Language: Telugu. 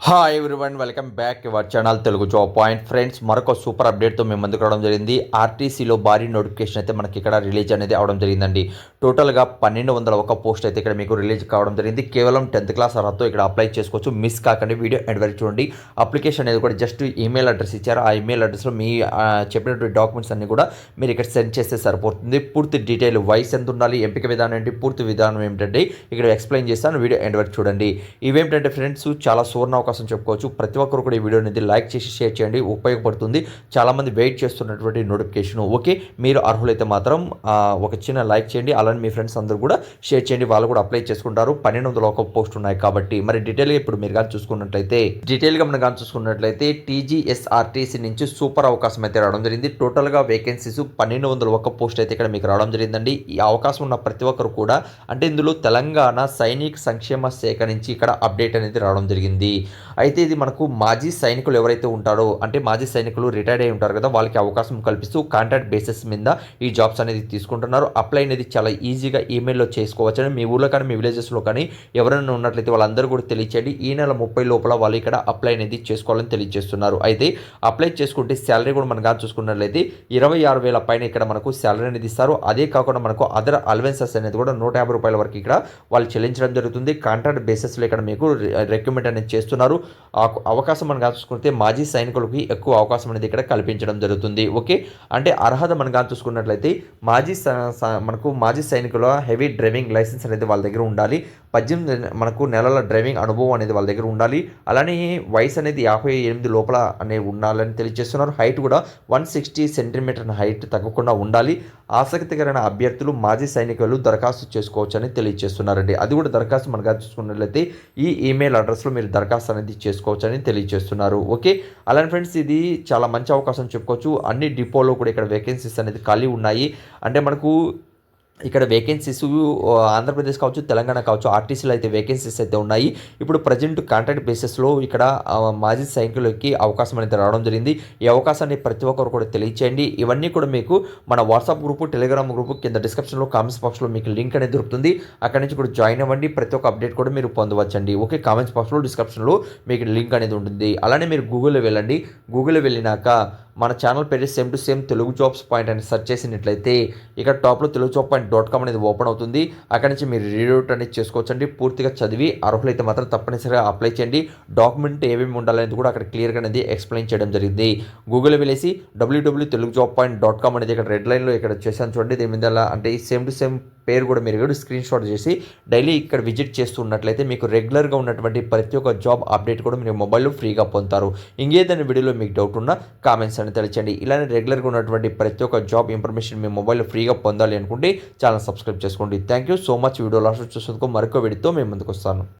Hi everyone welcome back your channel Telugu job point friends మరొక సూపర్ అప్డేట్తో మేము ముందుకు రావడం జరిగింది. ఆర్టీసీలో భారీ నోటిఫికేషన్ అయితే మనకి ఇక్కడ రిలీజ్ అనేది అవడం జరిగిందండి. టోటల్గా పన్నెండు వందల ఒక పోస్ట్ అయితే ఇక్కడ మీకు రిలీజ్ కావడం జరిగింది. కేవలం టెన్త్ క్లాస్ అర్హతతో ఇక్కడ అప్లై చేసుకోవచ్చు. మిస్ కాకండి వీడియో ఎండ్ వరకు చూడండి. అప్లికేషన్ అనేది కూడా జస్ట్ ఈమెయిల్ అడ్రస్ ఇచ్చారు. ఆ ఈమెయిల్ అడ్రస్లో మీ చెప్పినటువంటి డాక్యుమెంట్స్ అన్ని కూడా మీరు ఇక్కడ సెండ్ చేస్తే సరిపోతుంది. పూర్తి డీటెయిల్ వయసు ఎంత ఉండాలి ఎంపిక విధానం ఏంటి పూర్తి విధానం ఏమిటంటే ఇక్కడ ఎక్స్ప్లెయిన్ చేస్తాను. వీడియో ఎండ్ వరకు చూడండి. ఇవేంటంటే ఫ్రెండ్స్ చాలా సువర్ణ అవకాశం చెప్పుకోవచ్చు. ప్రతి ఒక్కరు కూడా ఈ వీడియో అనేది లైక్ చేసి షేర్ చేయండి. ఉపయోగపడుతుంది. చాలామంది వెయిట్ చేస్తున్నటువంటి నోటిఫికేషన్. ఓకే మీరు అర్హులైతే మాత్రం ఒక చిన్న లైక్ చేయండి. అలానే మీ ఫ్రెండ్స్ అందరూ కూడా షేర్ చేయండి. వాళ్ళు కూడా అప్లై చేసుకుంటారు. పన్నెండు వందల ఒక పోస్ట్ ఉన్నాయి కాబట్టి. మరి డీటెయిల్గా ఇప్పుడు మీరు కానీ చూసుకున్నట్లయితే డీటెయిల్గా మనం కానీ చూసుకున్నట్లయితే టీజీఎస్ఆర్టీసీ నుంచి సూపర్ అవకాశం అయితే రావడం జరిగింది. టోటల్గా వేకెన్సీస్ పన్నెండు వందల ఒక పోస్ట్ అయితే ఇక్కడ మీకు రావడం జరిగిందండి. ఈ అవకాశం ఉన్న ప్రతి ఒక్కరు కూడా అంటే ఇందులో తెలంగాణ సైనిక సంక్షేమ శాఖ నుంచి ఇక్కడ అప్డేట్ అనేది రావడం జరిగింది. అయితే ఇది మనకు మాజీ సైనికులు ఎవరైతే ఉంటారో అంటే మాజీ సైనికులు రిటైర్డ్ అయి ఉంటారు కదా వాళ్ళకి అవకాశం కల్పిస్తూ కాంట్రాక్ట్ బేసిస్ మీద ఈ జాబ్స్ అనేది తీసుకుంటున్నారు. అప్లై అనేది చాలా ఈజీగా ఈమెయిల్లో చేసుకోవచ్చు అని మీ ఊళ్ళో కానీ మీ విలేజెస్లో కానీ ఎవరైనా ఉన్నట్లయితే వాళ్ళందరూ కూడా తెలియచేయండి. ఈ నెల ముప్పై లోపల వాళ్ళు ఇక్కడ అప్లై అనేది చేసుకోవాలని తెలియజేస్తున్నారు. అయితే అప్లై చేసుకుంటే శాలరీ కూడా మనం కానీ చూసుకున్నట్లయితే ఇరవై ఆరు వేల పైన ఇక్కడ మనకు శాలరీ అనేది ఇస్తారు. అదే కాకుండా మనకు అదర్ అలవెన్సెస్ అనేది కూడా నూట యాభై రూపాయల వరకు ఇక్కడ వాళ్ళు చెల్లించడం జరుగుతుంది. కాంట్రాక్ట్ బేసిస్లో ఇక్కడ మీకు రికమెండ్ అనేది చేస్తున్నారు. ఆ అవకాశం మనం చూసుకుంటే మాజీ సైనికులకి ఎక్కువ అవకాశం అనేది ఇక్కడ కల్పించడం జరుగుతుంది. ఓకే? అంటే అర్హత మనం కానీ చూసుకున్నట్లయితే మాజీ స- మనకు మాజీ సైనికుల హెవీ డ్రైవింగ్ లైసెన్స్ అనేది వాళ్ళ దగ్గర ఉండాలి. పద్దెనిమిది మనకు నెలల డ్రైవింగ్ అనుభవం అనేది వాళ్ళ దగ్గర ఉండాలి. అలానే వయసు అనేది యాభై ఎనిమిది లోపల అనేది ఉండాలని తెలియజేస్తున్నారు. హైట్ కూడా వన్ సిక్స్టీ సెంటీమీటర్ హైట్ తగ్గకుండా ఉండాలి. ఆసక్తికరమైన అభ్యర్థులు మాజీ సైనికులు దరఖాస్తు చేసుకోవచ్చని తెలియజేస్తున్నారండి. అది కూడా దరఖాస్తు మనగా చూసుకున్నట్లయితే ఈ ఈమెయిల్ అడ్రస్లో మీరు దరఖాస్తు అనేది చేసుకోవచ్చని తెలియజేస్తున్నారు. ఓకే అలానే ఫ్రెండ్స్ ఇది చాలా మంచి అవకాశం చెప్పుకోవచ్చు. అన్ని డిపోలో కూడా ఇక్కడ వేకెన్సీస్ అనేది ఖాళీ ఉన్నాయి. అంటే మనకు ఇక్కడ వేకెన్సీస్ ఆంధ్రప్రదేశ్ కావచ్చు తెలంగాణ కావచ్చు ఆర్టీసీలో అయితే వేకెన్సీస్ అయితే ఉన్నాయి. ఇప్పుడు ప్రజెంట్ కాంట్రాక్ట్ బేసిస్లో ఇక్కడ మాజీ సైనికులకి అవకాశం అనేది రావడం జరిగింది. ఈ అవకాశాన్ని ప్రతి ఒక్కరు కూడా తెలియచేయండి. ఇవన్నీ కూడా మీకు మన వాట్సాప్ గ్రూపు టెలిగ్రామ్ గ్రూపు కింద డిస్క్రిప్షన్లో కామెంట్స్ బాక్స్లో మీకు లింక్ అనేది దొరుకుతుంది. అక్కడ నుంచి కూడా జాయిన్ అవ్వండి. ప్రతి ఒక్క అప్డేట్ కూడా మీరు పొందవచ్చండి. ఓకే కామెంట్స్ బాక్స్లో డిస్క్రిప్షన్లో మీకు లింక్ అనేది ఉంటుంది. అలానే మీరు గూగుల్లో వెళ్ళండి. గూగుల్లో వెళ్ళినాక మన ఛానల్ పేరు same to same Telugu jobs point అని సెర్చ్ చేసినట్లయితే ఇక్కడ టాప్లో Telugu job point dot com అనేది ఓపెన్ అవుతుంది. అక్కడ నుంచి మీరు రీడౌట్ అనేది చేసుకోవచ్చండి. పూర్తిగా చదివి అర్హులైతే మాత్రం తప్పనిసరిగా అప్లై చేయండి. డాక్యుమెంట్ ఏమేమి ఉండాలనేది కూడా అక్కడ క్లియర్గా అనేది ఎక్స్ప్లెయిన్ చేయడం జరిగింది. గూగుల్లో వెళ్ళేసి WWW Telugu job point dot com అనేది ఇక్కడ రెడ్ లైన్లో ఇక్కడ చేశాను చూడండి. దీని మీద అంటే సేమ్ టు సేమ్ పేరు కూడా మీరు కూడా స్క్రీన్ షాట్ చేసి డైలీ ఇక్కడ విజిట్ చేస్తూ ఉన్నట్లయితే మీకు రెగ్యులర్గా ఉన్నటువంటి ప్రతి ఒక్క జాబ్ అప్డేట్ కూడా మీరు మొబైల్లో ఫ్రీగా పొందుతారు. ఇంకేదైనా వీడియోలో మీకు డౌట్ ఉన్నా కామెంట్స్ అని తెలియచండి ఇలానే రెగ్యులర్గా ఉన్నటువంటి ప్రతి ఒక్క జాబ్ ఇన్ఫర్మేషన్ మీ మొబైల్లో ఫ్రీగా పొందాలి అనుకుంటే ఛానల్ సబ్స్క్రైబ్ చేసుకోండి. Thank you so much video last చూసేందుకు మరొక వీడియోతో మేము ముందుకు వస్తాను.